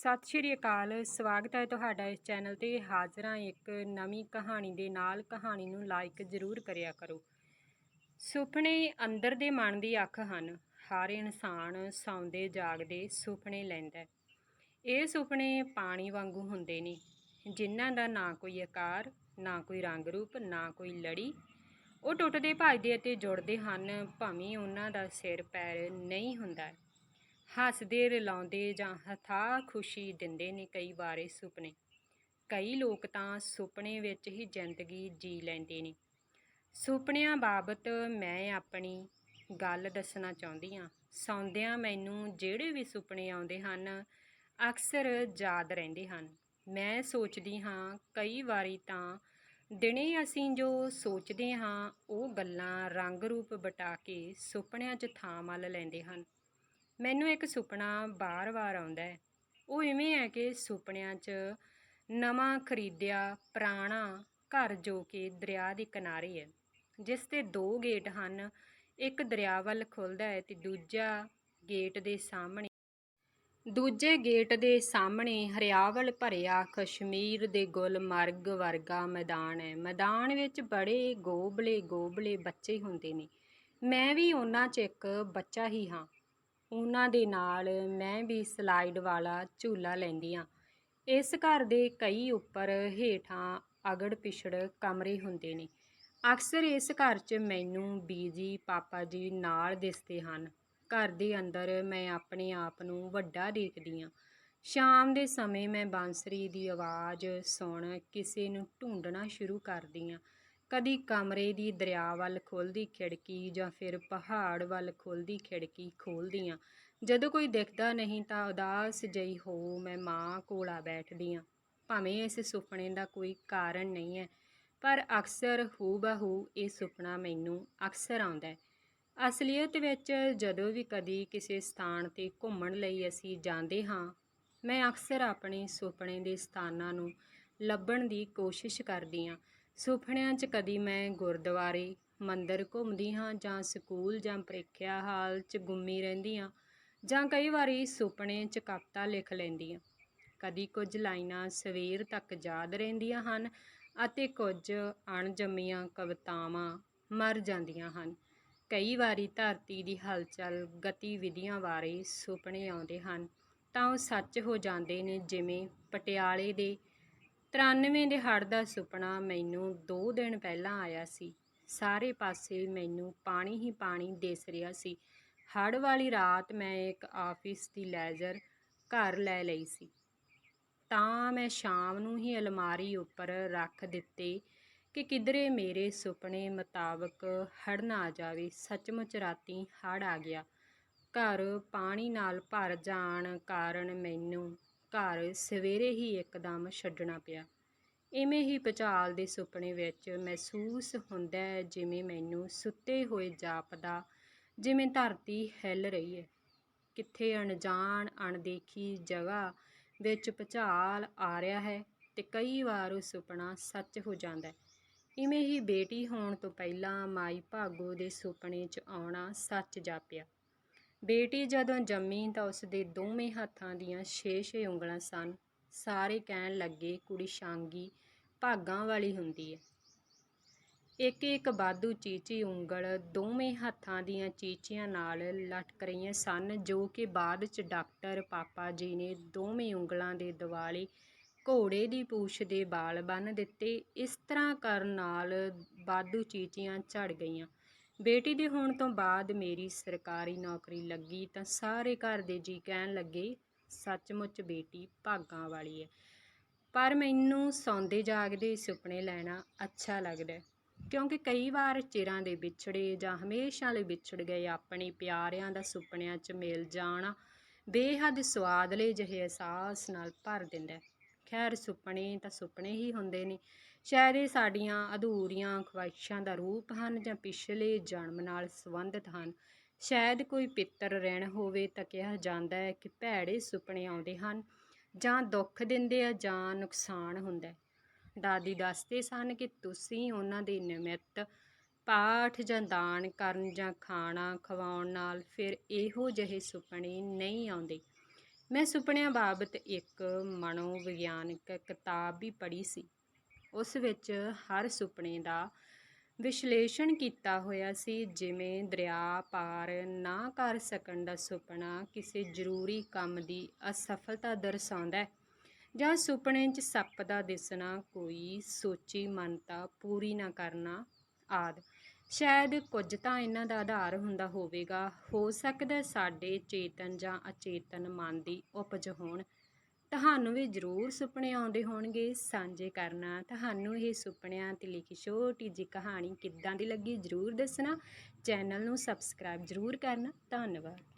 ਸਤਿ ਸ਼੍ਰੀ ਅਕਾਲ, ਸਵਾਗਤ ਹੈ ਤੁਹਾਡਾ ਇਸ ਚੈਨਲ ਤੇ। ਹਾਜ਼ਰ ਹਾਂ ਇੱਕ ਨਵੀਂ ਕਹਾਣੀ ਦੇ ਨਾਲ। ਕਹਾਣੀ ਨੂੰ ਲਾਈਕ ਜ਼ਰੂਰ ਕਰਿਆ ਕਰੋ। ਸੁਪਨੇ ਅੰਦਰ ਦੇ ਮਨ ਦੀ ਅੱਖ ਹਨ। ਹਰ ਇਨਸਾਨ ਸੌਂਦੇ, ਜਾਗਦੇ ਸੁਪਨੇ ਲੈਂਦਾ ਇਹ ਸੁਪਨੇ ਪਾਣੀ ਵਾਂਗੂ ਹੁੰਦੇ ਨੇ। ਜਿਨ੍ਹਾਂ ਦਾ ਨਾ ਕੋਈ ਆਕਾਰ, ਨਾ ਕੋਈ ਰੰਗ ਰੂਪ, ਨਾ ਕੋਈ ਲੜੀ। ਉਹ ਟੁੱਟਦੇ, ਭੱਜਦੇ ਅਤੇ ਜੁੜਦੇ ਹਨ। ਭਾਵੇਂ ਉਹਨਾਂ ਦਾ ਸਿਰ ਪੈਰ ਨਹੀਂ ਹੁੰਦਾ। ਹੱਸਦੇ ਰਲਾਉਂਦੇ ਜਾਂ ਹਥਾ ਖੁਸ਼ੀ ਦਿੰਦੇ ਨੇ ਕਈ ਵਾਰੇ ਸੁਪਨੇ। ਕਈ ਲੋਕ ਤਾਂ ਸੁਪਨੇ ਵਿੱਚ ਹੀ ਜ਼ਿੰਦਗੀ ਜੀ ਲੈਂਦੇ ਨੇ। ਸੁਪਨਿਆਂ ਬਾਬਤ ਮੈਂ ਆਪਣੀ ਗੱਲ ਦੱਸਣਾ ਚਾਹੁੰਦੀ ਹਾਂ। ਸੌਂਦਿਆਂ ਮੈਨੂੰ ਜਿਹੜੇ ਵੀ ਸੁਪਨੇ ਆਉਂਦੇ ਹਨ, ਅਕਸਰ ਯਾਦ ਰਹਿੰਦੇ ਹਨ। ਮੈਂ ਸੋਚਦੀ ਹਾਂ, ਕਈ ਵਾਰੀ ਤਾਂ ਦਿਨੇ ਅਸੀਂ ਜੋ ਸੋਚਦੇ ਹਾਂ, ਉਹ ਗੱਲਾਂ ਰੰਗ ਰੂਪ ਬਟਾ ਕੇ ਸੁਪਨਿਆਂ 'ਚ ਥਾਂ ਮੱਲ ਲੈਂਦੇ ਹਨ। ਮੈਨੂੰ ਇੱਕ ਸੁਪਨਾ ਬਾਰ-ਬਾਰ ਆਉਂਦਾ ਹੈ। ਉਹ ਇਵੇਂ ਹੈ ਕਿ ਸੁਪਨਿਆਂ 'ਚ ਨਵਾਂ ਖਰੀਦਿਆ ਪੁਰਾਣਾ ਘਰ ਜੋ ਕਿ ਦਰਿਆ ਦੇ ਕਿਨਾਰੇ ਹੈ, ਜਿਸ ਤੇ ਦੋ ਗੇਟ ਹਨ, ਇੱਕ ਦਰਿਆ ਵੱਲ ਖੁੱਲਦਾ ਹੈ ਤੇ ਦੂਜਾ ਗੇਟ ਦੇ ਸਾਹਮਣੇ। ਦੂਜੇ ਗੇਟ ਦੇ ਸਾਹਮਣੇ ਹਰਿਆਵਲ ਭਰਿਆ ਕਸ਼ਮੀਰ ਦੇ ਗੁਲਮਰਗ ਵਰਗਾ ਮੈਦਾਨ ਹੈ। ਮੈਦਾਨ ਵਿੱਚ ਬੜੇ ਗੋਬਲੇ ਗੋਬਲੇ ਬੱਚੇ ਹੁੰਦੇ ਨੇ। ਮੈਂ ਵੀ ਉਹਨਾਂ 'ਚ ਇੱਕ ਬੱਚਾ ਹੀ ਹਾਂ। ਉਹਨਾਂ ਦੇ ਨਾਲ ਮੈਂ ਵੀ ਸਲਾਈਡ ਵਾਲਾ ਝੂਲਾ ਲੈਂਦੀ ਹਾਂ। ਇਸ ਘਰ ਦੇ ਕਈ ਉੱਪਰ ਹੇਠਾਂ ਅਗੜ ਪਿਛੜ ਕਮਰੇ ਹੁੰਦੇ ਨੇ। ਅਕਸਰ ਇਸ ਘਰ 'ਚ ਮੈਨੂੰ ਬੀਜੀ ਪਾਪਾ ਜੀ ਨਾਲ ਦਿਸਦੇ ਹਨ। ਘਰ ਦੇ ਅੰਦਰ ਮੈਂ ਆਪਣੇ ਆਪ ਨੂੰ ਵੱਡਾ ਦੇਖਦੀ ਹਾਂ। ਸ਼ਾਮ ਦੇ ਸਮੇਂ ਮੈਂ ਬਾਂਸਰੀ ਦੀ ਆਵਾਜ਼ ਸੁਣ ਕਿਸੇ ਨੂੰ ਢੂੰਡਣਾ ਸ਼ੁਰੂ ਕਰਦੀ ਹਾਂ। ਕਦੀ ਕਮਰੇ ਦੀ ਦਰਿਆ ਵੱਲ ਖੁੱਲ੍ਹਦੀ ਖਿੜਕੀ ਜਾਂ ਫਿਰ ਪਹਾੜ ਵੱਲ ਖੁੱਲ੍ਹਦੀ ਖਿੜਕੀ ਖੋਲ੍ਹਦੀ ਹਾਂ ਜਦੋਂ ਕੋਈ ਦਿਖਦਾ ਨਹੀਂ ਤਾਂ ਉਦਾਸ ਜਿਹੀ ਹੋ ਮੈਂ ਮਾਂ ਕੋਲ ਬੈਠਦੀ ਹਾਂ ਭਾਵੇਂ ਇਸ ਸੁਪਨੇ ਦਾ ਕੋਈ ਕਾਰਨ ਨਹੀਂ ਹੈ, ਪਰ ਅਕਸਰ ਹੂ ਬਹੂ ਇਹ ਸੁਪਨਾ ਮੈਨੂੰ ਅਕਸਰ ਆਉਂਦਾ ਹੈ। ਅਸਲੀਅਤ ਵਿੱਚ ਜਦੋਂ ਵੀ ਕਦੀ ਕਿਸੇ ਸਥਾਨ ਤੇ ਘੁੰਮਣ ਲਈ ਅਸੀਂ ਜਾਂਦੇ ਹਾਂ, ਮੈਂ ਅਕਸਰ ਆਪਣੇ ਸੁਪਨੇ ਦੇ ਸਥਾਨਾਂ ਨੂੰ ਲੱਭਣ ਦੀ ਕੋਸ਼ਿਸ਼ ਕਰਦੀ ਹਾਂ। ਸੁਪਨਿਆਂ 'ਚ ਕਦੀ ਮੈਂ ਗੁਰਦੁਆਰੇ ਮੰਦਰ ਘੁੰਮਦੀ ਹਾਂ ਜਾਂ ਸਕੂਲ ਜਾਂ ਪ੍ਰੀਖਿਆ ਹਾਲ 'ਚ ਗੁੰਮੀ ਰਹਿੰਦੀ ਹਾਂ ਜਾਂ ਕਈ ਵਾਰੀ ਸੁਪਨੇ 'ਚ ਕਵਿਤਾ ਲਿਖ ਲੈਂਦੀ ਹਾਂ। ਕਦੀ ਕੁਝ ਲਾਈਨਾਂ ਸਵੇਰ ਤੱਕ ਯਾਦ ਰਹਿੰਦੀਆਂ ਹਨ ਅਤੇ ਕੁਝ ਅਣਜੰਮੀਆਂ ਕਵਿਤਾਵਾਂ ਮਰ ਜਾਂਦੀਆਂ ਹਨ। ਕਈ ਵਾਰੀ ਧਰਤੀ ਦੀ ਹਲਚਲ ਗਤੀਵਿਧੀਆਂ ਬਾਰੇ ਸੁਪਨੇ ਆਉਂਦੇ ਹਨ ਤਾਂ ਉਹ ਸੱਚ ਹੋ ਜਾਂਦੇ ਨੇ ਜਿਵੇਂ ਪਟਿਆਲੇ ਦੇ 93 ਦੇ ਹੜ੍ਹ ਦਾ ਸੁਪਨਾ ਮੈਨੂੰ 2 ਦਿਨ ਪਹਿਲਾਂ ਆਇਆ ਸੀ। ਸਾਰੇ ਪਾਸੇ ਮੈਨੂੰ ਪਾਣੀ ਹੀ ਪਾਣੀ ਦਿਸ ਰਿਹਾ ਸੀ। ਹੜ੍ਹ ਵਾਲੀ ਰਾਤ ਮੈਂ ਇੱਕ ਆਫਿਸ ਦੀ ਲੈਜ਼ਰ ਘਰ ਲੈ ਲਈ ਸੀ। ਤਾਂ ਮੈਂ ਸ਼ਾਮ ਨੂੰ ਹੀ ਅਲਮਾਰੀ ਉੱਪਰ ਰੱਖ ਦਿੱਤੇ ਕਿ ਕਿਧਰੇ ਮੇਰੇ ਸੁਪਨੇ ਮੁਤਾਬਕ ਹੜ੍ਹ ਨਾ ਆ ਜਾਵੇ। ਸੱਚਮੁੱਚ ਰਾਤੀ ਹੜ੍ਹ ਆ ਗਿਆ। ਘਰ ਪਾਣੀ ਨਾਲ ਭਰ ਜਾਣ ਕਾਰਨ ਮੈਨੂੰ ਘਰ ਸਵੇਰੇ ਹੀ ਇੱਕਦਮ ਛੱਡਣਾ ਪਿਆ। ਇਵੇਂ ਹੀ ਭੁਚਾਲ ਦੇ ਸੁਪਨੇ ਵਿੱਚ ਮਹਿਸੂਸ ਹੁੰਦਾ ਹੈ ਜਿਵੇਂ ਮੈਨੂੰ ਸੁੱਤੇ ਹੋਏ ਜਾਪਦਾ, ਜਿਵੇਂ ਧਰਤੀ ਹਿੱਲ ਰਹੀ ਹੈ। ਕਿੱਥੇ ਅਣਜਾਣ, ਅਣਦੇਖੀ ਜਗ੍ਹਾ ਵਿੱਚ ਭੁਚਾਲ ਆ ਰਿਹਾ ਹੈ ਤੇ ਕਈ ਵਾਰ ਉਹ ਸੁਪਨਾ ਸੱਚ ਹੋ ਜਾਂਦਾ ਹੈ। ਇਵੇਂ ਹੀ ਬੇਟੀ ਹੋਣ ਤੋਂ ਪਹਿਲਾਂ ਮਾਈ ਭਾਗੋ ਦੇ ਸੁਪਨੇ 'ਚ ਆਉਣਾ ਸੱਚ ਜਾਪਿਆ। ਬੇਟੀ ਜਦੋਂ ਜੰਮੀ ਤਾਂ ਉਸ ਦੇ ਦੋਵੇਂ ਹੱਥਾਂ ਦੀਆਂ 6-6 ਉਂਗਲਾਂ ਸਨ। ਸਾਰੇ ਕਹਿਣ ਲੱਗੇ, ਕੁੜੀ ਸ਼ਾਂਗੀ, ਭਾਗਾਂ ਵਾਲੀ ਹੁੰਦੀ ਹੈ ਇੱਕ ਇੱਕ ਵਾਧੂ ਚੀਚੀ ਉਂਗਲ ਦੋਵੇਂ ਹੱਥਾਂ ਦੀਆਂ ਚੀਚੀਆਂ ਨਾਲ ਲਟਕ ਰਹੀਆਂ ਸਨ, ਜੋ ਕਿ ਬਾਅਦ ਚ ਡਾਕਟਰ ਪਾਪਾ ਜੀ ਨੇ ਦੋਵੇਂ ਉਂਗਲਾਂ ਦੇ ਦੁਆਲੇ ਘੋੜੇ ਦੀ ਪੂਛ ਦੇ ਵਾਲ ਬੰਨ੍ਹ ਦਿੱਤੇ। ਇਸ ਤਰ੍ਹਾਂ ਕਰਨ ਨਾਲ ਵਾਧੂ ਚੀਚੀਆਂ ਝੜ ਗਈਆਂ। ਬੇਟੀ ਦੇ ਹੋਣ ਤੋਂ ਬਾਅਦ ਮੇਰੀ ਸਰਕਾਰੀ ਨੌਕਰੀ ਲੱਗੀ ਤਾਂ ਸਾਰੇ ਘਰ ਦੇ ਜੀ ਕਹਿਣ ਲੱਗੇ, ਸੱਚਮੁੱਚ ਬੇਟੀ ਭਾਗਾਂ ਵਾਲੀ ਹੈ ਪਰ ਮੈਨੂੰ ਸੌਂਦੇ ਜਾਗਦੇ ਸੁਪਨੇ ਲੈਣਾ ਅੱਛਾ ਲੱਗਦਾ ਕਿਉਂਕਿ ਕਈ ਵਾਰ ਚਿਰਾਂ ਦੇ ਵਿਛੜੇ ਜਾਂ ਹਮੇਸ਼ਾ ਲਈ ਵਿਛੜ ਗਏ ਆਪਣੇ ਪਿਆਰਿਆਂ ਦਾ ਸੁਪਨਿਆਂ 'ਚ ਮਿਲ ਜਾਣਾ ਬੇਹੱਦ ਸਵਾਦਲੇ ਜਿਹੇ ਅਹਿਸਾਸ ਨਾਲ ਭਰ ਦਿੰਦਾ ਖੈਰ ਸੁਪਨੇ ਤਾਂ ਸੁਪਨੇ ਹੀ ਹੁੰਦੇ ਨੇ। ਸ਼ਾਇਦ ਇਹ ਸਾਡੀਆਂ ਅਧੂਰੀਆਂ ਖਵਾਇਸ਼ਾਂ ਦਾ ਰੂਪ ਹਨ ਜਾਂ ਪਿਛਲੇ ਜਨਮ ਨਾਲ ਸੰਬੰਧਿਤ ਹਨ। ਸ਼ਾਇਦ ਕੋਈ ਪਿੱਤਰ ਰਹਿਣ ਹੋਵੇ ਤਾਂ ਕਿਹਾ ਜਾਂਦਾ ਹੈ ਕਿ ਭੈੜੇ ਸੁਪਨੇ ਆਉਂਦੇ ਹਨ, ਜਾਂ ਦੁੱਖ ਦਿੰਦੇ ਆ ਜਾਂ ਨੁਕਸਾਨ ਹੁੰਦਾ ਦਾਦੀ ਦੱਸਦੇ ਸਨ ਕਿ ਤੁਸੀਂ ਉਹਨਾਂ ਦੇ ਨਿਮਿਤ ਪਾਠ ਜਾਂ ਦਾਨ ਕਰਨ ਜਾਂ ਖਾਣਾ ਖਵਾਉਣ ਨਾਲ ਫਿਰ ਇਹੋ ਜਿਹੇ ਸੁਪਨੇ ਨਹੀਂ ਆਉਂਦੇ। ਮੈਂ ਸੁਪਨਿਆਂ ਬਾਬਤ ਇੱਕ ਮਨੋਵਿਗਿਆਨਕ ਕਿਤਾਬ ਵੀ ਪੜ੍ਹੀ ਸੀ। ਉਸ ਵਿੱਚ ਹਰ ਸੁਪਨੇ ਦਾ ਵਿਸ਼ਲੇਸ਼ਣ ਕੀਤਾ ਹੋਇਆ ਸੀ, ਜਿਵੇਂ ਦਰਿਆ ਪਾਰ ਨਾ ਕਰ ਸਕਣ ਦਾ ਸੁਪਨਾ ਕਿਸੇ ਜ਼ਰੂਰੀ ਕੰਮ ਦੀ ਅਸਫਲਤਾ ਦਰਸਾਉਂਦਾ ਹੈ ਜਾਂ ਸੁਪਨੇ 'ਚ ਸੱਪ ਦਾ ਦਿਸਣਾ ਕੋਈ ਸੋਚੀ ਮੰਨਤਾ ਪੂਰੀ ਨਾ ਕਰਨਾ ਆਦਿ। ਸ਼ਾਇਦ ਕੁਝ ਤਾਂ ਇਹਨਾਂ ਦਾ ਆਧਾਰ ਹੁੰਦਾ ਹੋਵੇਗਾ। ਹੋ ਸਕਦਾ ਸਾਡੇ ਚੇਤਨ ਜਾਂ ਅਚੇਤਨ ਮਨ ਦੀ ਉਪਜ ਹੋਣ। ਤੁਹਾਨੂੰ ਵੀ ਜ਼ਰੂਰ ਸੁਪਨੇ ਆਉਂਦੇ ਹੋਣਗੇ, ਸਾਂਝੇ ਕਰਨਾ। ਤੁਹਾਨੂੰ ਇਹ ਸੁਪਨਿਆਂ ਤੇ ਲਿਖੀ ਛੋਟੀ ਜਿਹੀ ਕਹਾਣੀ ਕਿੱਦਾਂ ਦੀ ਲੱਗੀ ਜ਼ਰੂਰ ਦੱਸਣਾ। ਚੈਨਲ ਨੂੰ ਸਬਸਕ੍ਰਾਈਬ ਜ਼ਰੂਰ ਕਰਨਾ। ਧੰਨਵਾਦ।